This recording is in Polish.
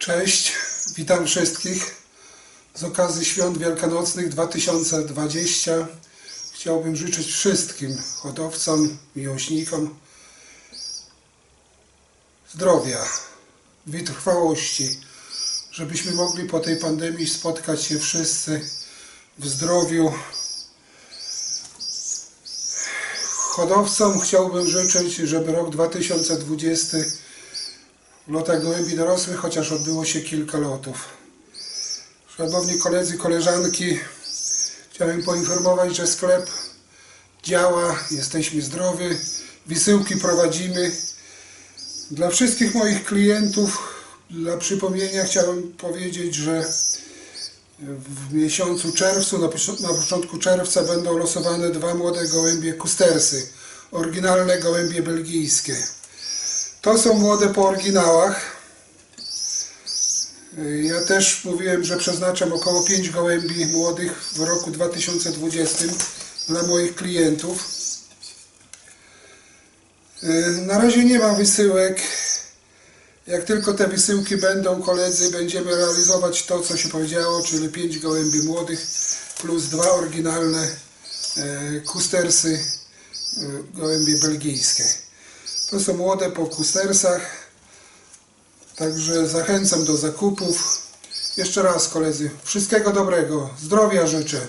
Cześć, witam wszystkich. Z okazji świąt wielkanocnych 2020 chciałbym życzyć wszystkim hodowcom, miłośnikom zdrowia, wytrwałości, żebyśmy mogli po tej pandemii spotkać się wszyscy w zdrowiu. Hodowcom chciałbym życzyć, żeby rok 2020 w lotach gołębi dorosłych, chociaż odbyło się kilka lotów. Szanowni koledzy, koleżanki, chciałem poinformować, że sklep działa, jesteśmy zdrowi, wysyłki prowadzimy. Dla wszystkich moich klientów, dla przypomnienia chciałem powiedzieć, że w miesiącu czerwcu, na, pocz- na początku czerwca będą losowane dwa młode gołębie kustersy, oryginalne gołębie belgijskie. To są młode po oryginałach. Ja też mówiłem, że przeznaczam około 5 gołębi młodych w roku 2020 dla moich klientów. Na razie nie ma wysyłek. Jak tylko te wysyłki będą, koledzy, będziemy realizować to, co się powiedziało, czyli 5 gołębi młodych plus dwa oryginalne e, kustersy, gołębie belgijskie. To są młode po kustersach, także zachęcam do zakupów. Jeszcze raz koledzy, wszystkiego dobrego, zdrowia życzę.